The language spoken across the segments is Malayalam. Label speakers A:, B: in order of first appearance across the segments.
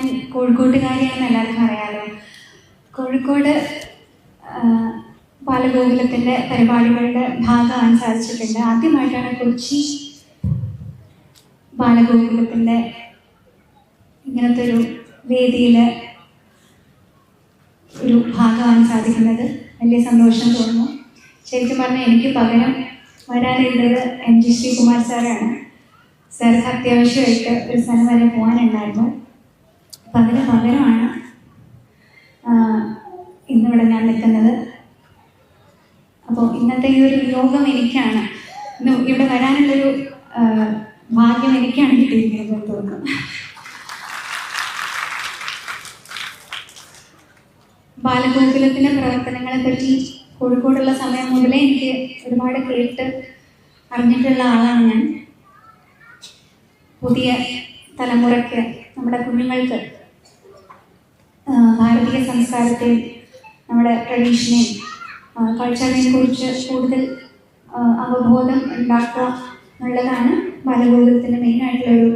A: ഞാൻ കോഴിക്കോട്ടുകാരിയാണെന്ന് എല്ലാവർക്കും അറിയാലോ. കോഴിക്കോട് ബാലഗോകുലത്തിന്റെ പരിപാടികളുടെ ഭാഗമാകാൻ സാധിച്ചിട്ടുണ്ട്. ആദ്യമായിട്ടാണ് കൊച്ചി ബാലഗോകുലത്തിന്റെ ഇങ്ങനത്തെ ഒരു വേദിയിൽ ഒരു ഭാഗമാകാൻ സാധിക്കുന്നത്. വലിയ സന്തോഷം തോന്നുന്നു. ശരിക്കും പറഞ്ഞാൽ എനിക്ക് പകരം വരാനിരുന്നത് എം ജി ശ്രീകുമാർ സാറാണ്. സാർക്ക് അത്യാവശ്യമായിട്ട് ഒരു സ്ഥലം വരെ പോകാനുണ്ടായിരുന്നു. അതിന് പകരമാണ്. ഇന്നിവിടെ ഞാൻ നിൽക്കുന്നത്. അപ്പോൾ ഇന്നത്തെ ഈ ഒരു യോഗം എനിക്കാണ്. ഇന്ന് ഇവിടെ വരാനുള്ളൊരു ഭാഗ്യം എനിക്കാണ് കിട്ടിയിരിക്കുന്നത് തോന്നുന്നു. ബാലഗോകുലത്തിന്റെ പ്രവർത്തനങ്ങളെ പറ്റി കോഴിക്കോടുള്ള സമയം മുതലേ എനിക്ക് ഒരുപാട് കേട്ട് അറിഞ്ഞിട്ടുള്ള ആളാണ് ഞാൻ. പുതിയ തലമുറയ്ക്ക് നമ്മുടെ കുഞ്ഞുങ്ങൾക്ക് ഭാരതീയ സംസ്കാരത്തെയും നമ്മുടെ ട്രഡീഷനെയും കൾച്ചറിനെ കുറിച്ച് കൂടുതൽ അവബോധം ഉണ്ടാക്കുക എന്നുള്ളതാണ് ബാലഗോകുലത്തിന്റെ മെയിനായിട്ടുള്ളൊരു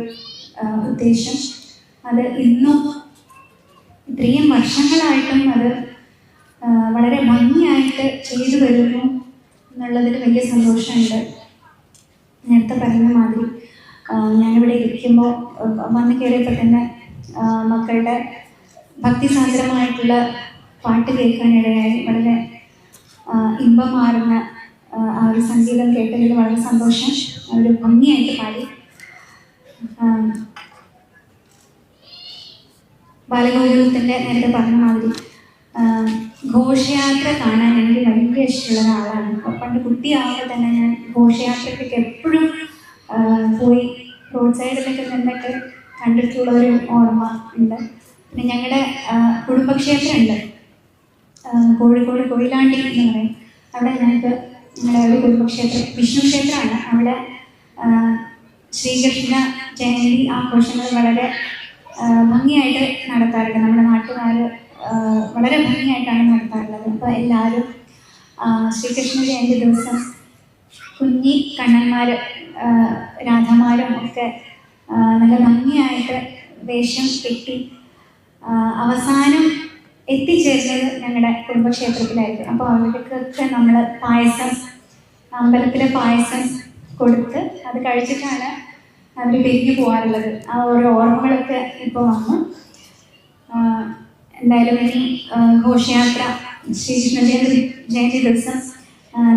A: ഉദ്ദേശം. അത് ഇന്നും ഇത്രയും വർഷങ്ങളായിട്ടും അത് വളരെ ഭംഗിയായിട്ട് ചെയ്തു വരുന്നു എന്നുള്ളതിൽ വലിയ സന്തോഷമുണ്ട്. നേരത്തെ പറഞ്ഞ മാതിരി ഞാനിവിടെ ഇരിക്കുമ്പോൾ വന്ന് കയറിയപ്പോൾ തന്നെ മക്കളുടെ ഭക്തിസാന്ദ്രമായിട്ടുള്ള പാട്ട് കേൾക്കാനിടയായി. വളരെ ഇമ്പമാർന്ന ആ, ഒരു സംഗീതം കേട്ടതിൽ വളരെ സന്തോഷം. ഒരു ഭംഗിയായിട്ട് പാടി. ബാലഗോകുലത്തിന്റെ നേരത്തെ പറഞ്ഞ മാതിരി ഘോഷയാത്ര കാണാൻ എനിക്ക് ഭയങ്കര ഇഷ്ടമുള്ള ഒരാളാണ്. പണ്ട് കുട്ടിയാകുമ്പോൾ തന്നെ ഞാൻ ഘോഷയാത്രയ്ക്കൊക്കെ എപ്പോഴും പോയി റോഡ് സൈഡിലൊക്കെ നിന്നൊക്കെ കണ്ടിട്ടുള്ള ഒരു ഓർമ്മ ഉണ്ട്. ഞങ്ങളുടെ കുടുംബക്ഷേത്രമുണ്ട് കോഴിക്കോട് കൊയിലാണ്ടി എന്ന് പറയും. അവിടെ ഞങ്ങൾക്ക് ഞങ്ങളുടെ ഒരു കുടുംബക്ഷേത്രം വിഷ്ണു ക്ഷേത്രമാണ്. അവിടെ ശ്രീകൃഷ്ണ ജയന്തി ആഘോഷങ്ങൾ വളരെ ഭംഗിയായിട്ട് നടത്താറുണ്ട്. നമ്മുടെ നാട്ടുകാർ വളരെ ഭംഗിയായിട്ടാണ് നടത്താറുള്ളത്. അപ്പോൾ എല്ലാവരും ശ്രീകൃഷ്ണ ജയന്തി ദിവസം കുഞ്ഞി കണ്ണന്മാർ രാധമാരും ഒക്കെ നല്ല ഭംഗിയായിട്ട് വേഷം കെട്ടി അവസാനം എത്തിച്ചേരുന്നത് ഞങ്ങളുടെ കുടുംബക്ഷേത്രത്തിലായിരുന്നു അപ്പോൾ അവർക്കൊക്കെ നമ്മൾ പായസം അമ്പലത്തിലെ പായസം കൊടുത്ത് അത് കഴിച്ചിട്ടാണ് അവർ പിരിഞ്ഞു പോകാറുള്ളത്. ആ ഓരോ ഓർമ്മകളൊക്കെ ഇപ്പോൾ വന്നു. എന്തായാലും ഇനി ഘോഷയാത്ര ശ്രീകൃഷ്ണ ജയന്തി ജയന്തി ദിവസം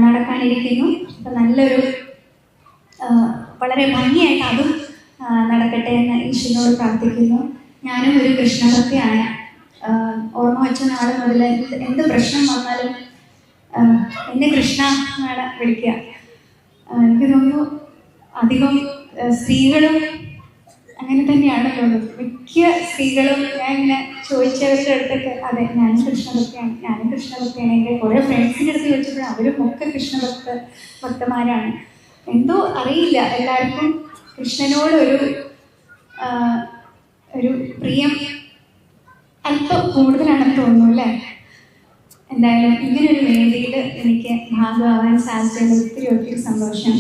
A: നടക്കാനിരിക്കുന്നു. അപ്പം നല്ലൊരു വളരെ ഭംഗിയായിട്ട് അതും നടക്കട്ടെ എന്ന് ഈശ്വരനോട് പ്രാർത്ഥിക്കുന്നു. ഞാനും ഒരു കൃഷ്ണഭക്തിയാണ്. ഓർമ്മ വെച്ച നാൾ മുതൽ എന്ത് പ്രശ്നം വന്നാലും എന്നെ കൃഷ്ണ എന്നാണ് വിളിക്കുക. എനിക്ക് തോന്നുന്നു അധികം സ്ത്രീകളും അങ്ങനെ തന്നെയാണ് തോന്നുന്നത് മിക്ക സ്ത്രീകളും ഞാൻ ഇങ്ങനെ ചോദിച്ചവരുടെ അടുത്തൊക്കെ അതെ ഞാനും കൃഷ്ണഭക്തിയാണ് ഞാനും കൃഷ്ണഭക്തിയാണ്. എന്റെ കുറേ ഫ്രണ്ട്സിന്റെ അടുത്ത് ചോദിച്ചപ്പോൾ അവരും ഒക്കെ കൃഷ്ണഭക്ത ഭക്തന്മാരാണ്. എന്തോ അറിയില്ല. എല്ലാവർക്കും കൃഷ്ണനോടൊരു ഒരു പ്രിയം അല്പം കൂടുതലാണെന്ന് തോന്നുന്നു അല്ലേ? എന്തായാലും ഇങ്ങനൊരു വേദിയിൽ എനിക്ക് ഭാഗമാവാൻ സാധിച്ചത് ഒത്തിരി ഒത്തിരി സന്തോഷം.